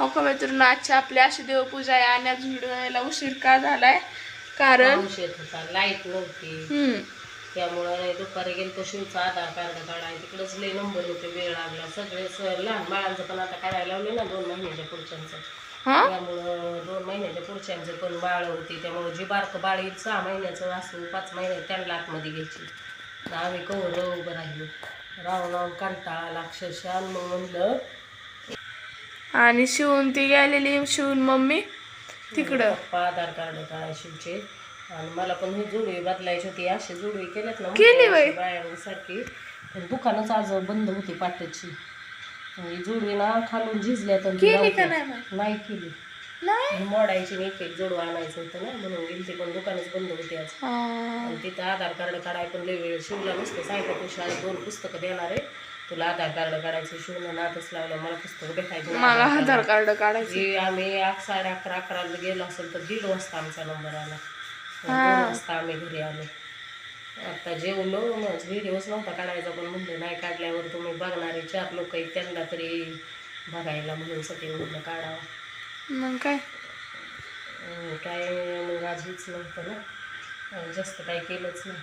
हो का मित्रांनो आजची आपली अशी देवपूजा आहे आणि आज व्हिडिओ यायला उशीर का झालाय? कारण लाइट नव्हती. त्यामुळं नाही दुपारी गेलो तो शिवचा आधार कार्ड काढाय तिकडंच लय नंबर होते वेळ लागला. सगळे लहान बाळांचं पण आता काढायला लावले ना दोन महिन्याच्या पुढच्यांचं. त्यामुळं दोन महिन्याच्या पुढच्यांचे पण बाळ होती. त्यामुळं जी बारकं बाळ येईल सहा महिन्याचं असू पाच महिने त्यांना आतमध्ये घ्यायची. आम्ही कवर उभं राहिलो. राहून राहून कंटाळा अक्षरशः मग म्हणलं आणि शिवून ती गेलेली शिवून मम्मी. तिकडं. आधार कार्ड काढाय शिवचे. आणि मला पण ही जुडवी बदलायची होती. अशी जुडवी केल्यात ना केली बाई. बायांसारखी. पण दुकानच आज बंद होती पाट्याची आणि ही जुडवी ना खालून झिजल्या तर केली का नाही? नाही केली. नाही? आणि मोडायची नाही एक एक जोडवं आणायचं होतं ना म्हणून गेली ती पण दुकानच बंद होती आज. आणि तिथं आधार कार्ड काढाय पण लय वेळ शिवला नसतं. शाळेत दोन पुस्तकं देणार आहे. तुला आधार कार्ड काढायचं शिवलं नादच लावलं मला पुस्तकं भेटायचं. मला आधार कार्ड काढायचं. आम्ही आठ साडे अकरा अकराला गेलो असेल तर दीड वाजता आमचा नंबर आला. दोन. वाजता आम्ही घरी आलो. आता जेवलो मग व्हिडिओच नव्हता काढायचा पण म्हणलं नाही काढल्यावर तुम्ही बघणारे चार लोक आहेत त्यांना तरी बघायला म्हणून सगळे म्हणलं काढावा. मग काय? काय मग आज हीच नव्हतं ना. जास्त काही केलंच नाही.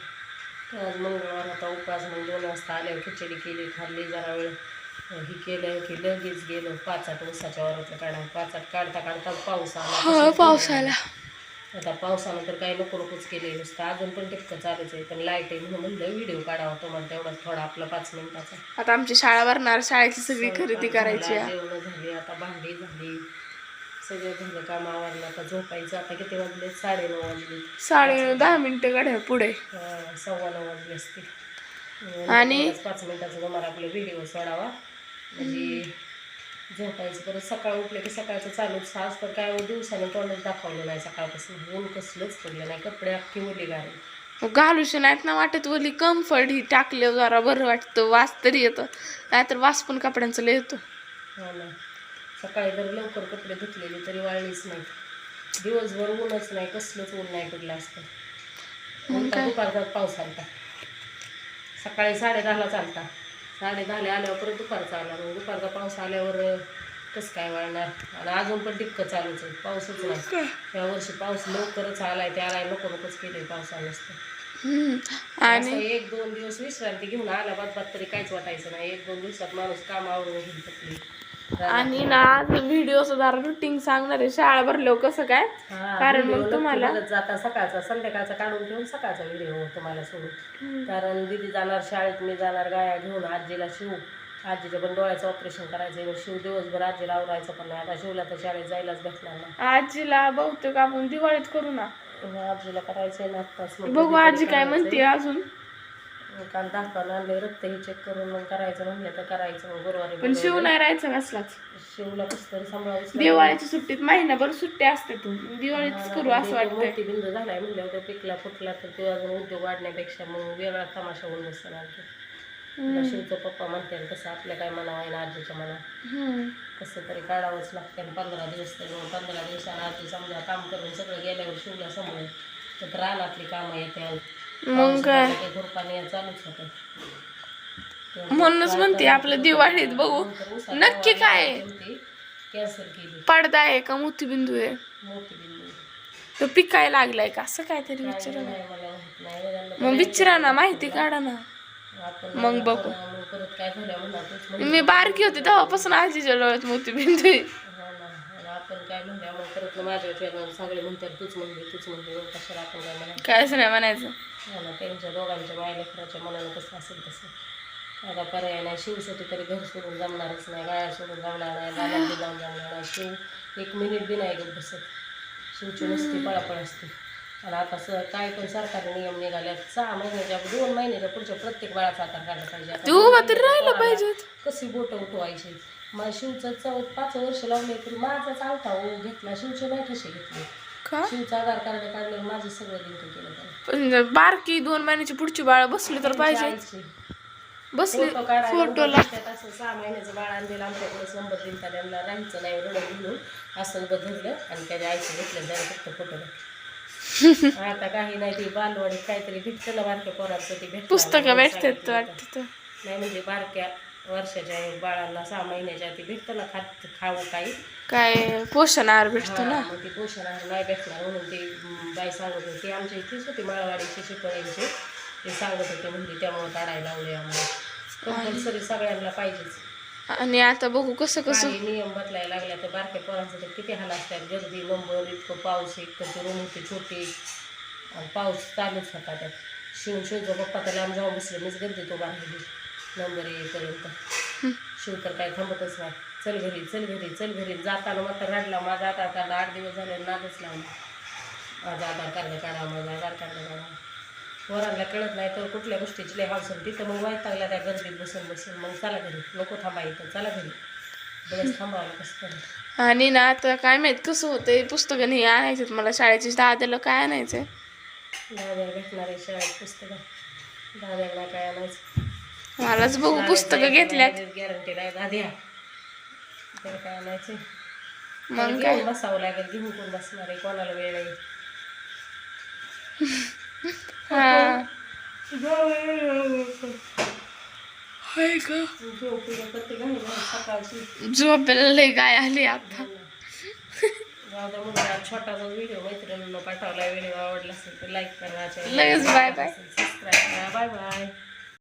तर आज मंगळवार होता उपास मग दोन वाजता आल्यावर खिचडी केली खाल्ली जरा वेळ ही केलं की लगेच गेलो पाच आठ उसाच्या वरातलं काढा पाच आठ काढता काढता पाऊस आला हो पाऊस. आला आता पावसानं तर काही नको नकोच केले नुसतं अजून पण टिपकं चालूच आहे पण लाइट आहे म्हणून म्हणलं व्हिडिओ काढावा तुम्हाला तेवढा थोडा आपला पाच मिनिटाचा आता आमची शाळा भरणार शाळेची सगळी खरेदी करायची आहे. जेवण झाली आता भांडी झाली सगळं झालं काम आवरलं आता झोपायचं आता किती वाजले? साडे नऊ वाजले. साडे दहा मिनिटं काढ्या पुढे. अं, सव्वा नऊ वाजले असतील. आणि? तेवढाच पाच मिनिटाचा तुम्हाला आपला व्हिडिओ सोडावा. म्हणजे झोपायचं परत सकाळ उठलं की सकाळचं चालूच आज तर काय दिवसाने तोंडच दाखवलं नाही सकाळपासून. ऊन कसलंच पडलं नाही कपडे अख्खी ओली गाडी घालूशी नाहीत ना वाटत वली कम्फर्ट ही टाकले जरा बरं वाटतं वास तरी येतं. नाहीतर वास पण कपड्यांचं लय येतो. हो ना. सकाळी जर लवकर कपडे धुतलेले तरी वाळलीच नाही दिवसभर ऊनच नाही कसलंच ऊन नाही पडलं असतं. दुपारचा पाऊस आलता. सकाळी साडे दहाला चालता. साडे दहाला आल्यावर परत दुपारचा आला. मग दुपारचा पाऊस आल्यावर कसं काय वाळणार? आणि अजून पण टिपकं चालूच आहे. पाऊसच नाही. या वर्षी पाऊस लवकरच आलाय ते आलाय नको नकोच केलंय पावसानं. आणि? एक दोन दिवस विश्रांती घेऊन आला बाद तरी काहीच वाटायचं नाही. एक दोन दिवसात माणूस काम आवरून घेऊन आणि ना आज व्हिडिओ सुद्धा रुटीन सांगणार आहे. शाळा भरल्यावर कसं काय? कारण मग तुम्हाला जाता सकाळचा संध्याकाळचा काढून ठेवून सकाळचा व्हिडिओ तुम्हाला सोडून कारण दिदी जाणार शाळेत मी जाणार गाया घेऊन आजीला शिव. आजीच्या पण डोळ्याचं ऑपरेशन करायचं शिव दिवसभर आजीला आवरायचं पण नाही. आता शिवला तर शाळेत जायलाच भेटणार नाही. आजीला बहुतेक आपण दिवाळीत करू ना. आजीला करायचं आहे ना बघू आजी काय करायचंय. म्हणते अजून. काल दाखवायला आणले रक्त हे चेक करून मग करायचं म्हणलं तर करायचं मग गुरुवारी पण शिव. नाही राहायचं कसलाच. शिवला कसं तरी सांभाळावंच लागलं. दिवाळीच्या सुट्टीत महिनाभर सुट्टी असते तू. दिवाळीतच करू असं वाटतंय. मोठी बिंदू झालाय म्हणल्यावर तो पिकला फुटला तर तो अजून उद्योग वाढण्यापेक्षा मग वेगळा तमाशा होऊन बसला आणखी शिवचं पप्पा म्हणते तसं आपल्या काय मना आहे ना आजीच्या मना हम्म. कसं तरी काढावंच लागतं पंधरा दिवस तरी मग पंधरा दिवसानं आजी समजा काम करून सगळं गेल्यावर शिवला समोर तर रानातली कामं येते मग काय? घुरपाणी चालूच होतं. म्हणूनच म्हणते आपलं दिवाळीत बघू. नक्की काय आहे? कॅन्सल केली. पडदा आहे का मोतीबिंदू आहे? तो पिकायला लागलाय का? असं काहीतरी विचारा ना. नाही मला माहीत नाही. त्यांना मग विचारा ना माहिती काढा ना. आपण मग बघू. मग परत काय झालं म्हणा तूच म्हण मी बारकी होते तेव्हापासून आजीच्या डोळ्यात मोतीबिंदू आहे. हो ना आणि आपण काय म्हणल्या मग सगळे म्हणतात तूच म्हणली तूच म्हणली मग कशाला आपण काय कायच नाही म्हणायचं. हो ना त्यांच्या दोघांच्या मनानं कसं असेल तसं. आता पर्याय नाही शिवसाठी तरी घर सोडून जमणारच नाही गाया सोडून जमणार नाही गाड्यात बी जाऊन जमणार नाही. शिव एक मिनिट बी नाही गप बसत. शिवची नुसती पळापळ असते. आणि आता स काय पण सरकारी नियम निघाले सहा महिन्याच्या दोन महिन्याच्या पुढच्या प्रत्येक बाळाचा आकार काढला पाहिजे. आता तू उभा तरी राहिला पाहिजे कशी बोट उठवायची? मग शिवचं चौ पाच वर्ष लावले तरी माझा चालता ओ घेतला शिवचे नाही कसे घेतले का शिवचं आधार कार्ड काढलं माझं सगळं लिंक केलं त्याने पण जर बारकी दोन महिन्याची पुढची बाळ बसली तर पाहिजे आईची. बसली फोटो काढायला फोटोला त्यात असं सहा महिन्याचं बाळ आणलेलं आमच्याकडे नंबर दिला त्यांना राहायचं नाही रडत म्हणून असं बदललं आणि त्याच्या आईचं घेतलं त्याने फक्त फोटो आता काही नाही ते बालवाडीत काहीतरी भेटतं ना बारक्या पोराचं ते भेटलं पुस्तकं भेटतात. वाटतं. नाही म्हणजे बारक्या वर्षाच्या बाळांना सहा महिन्याच्या ते भेटतं ना खात खाऊ काही. काय पोषण आहार भेटतो ना? मग ते पोषण आहार नाही भेटणार म्हणून ते बाई सांगत होती. आमच्या इथेच होती माळवाडीची शिपळ्यांची ते सांगत होते म्हणजे त्यामुळे काढायला लावले आम्हाला कंपल्सरी सगळ्यांना पाहिजेच. आणि आता बघू कसं कसं? काही नियम बदलायला लागल्या तर बारक्या पोरांचं तर किती हाल असतात. गर्दी नंबर इतकं पाऊस एक तर रूम होते छोटी. आणि पाऊस चालूच होता त्यात. शिव शिवचा पप्पा तर लांब जाऊन बसले मीच गर्दी तो बांधली नंबर येईपर्यंत. शिव तर काय थांबतच नाही. चल घरी चल घरी चल घरी. जाताना मग रडला. माझा आधार कार्ड आठ दिवस झाले नादच लावला. माझा आधार कार्ड काढा माझा आधार कार्ड काढा. पोरांना कळत नाही तर कुठल्या गोष्टीची लय आहे. तिथं मग वाईट लागला त्या गर्दीत बसून बसून. मग चला घरी. नको थांबा इथं. चला घरी. बरंच थांबावं कसं आणि ना आता काय माहीत कसं होतंय? पुस्तकं नाही आणायचं मला. शाळेची दाद्याला काय आणायचंय? दाद्याला भेटणार आहे शाळेत पुस्तकं. दाद्याला काय आणायचं? मलाच बघू पुस्तकं घेतल्यात. गॅरंटी नाही दाद्या तर काय आणायचं मग काय? बसावं लागेल घेऊन कोण बसणार आहे कोणाला वेळ आहे हा झोपेला लय गाय आली आता छोटासा व्हिडिओ मैत्रिणींना पाठवला व्हिडिओ आवडला असेल तर लाईक करा लगेच. सबस्क्राईब करा. Bye bye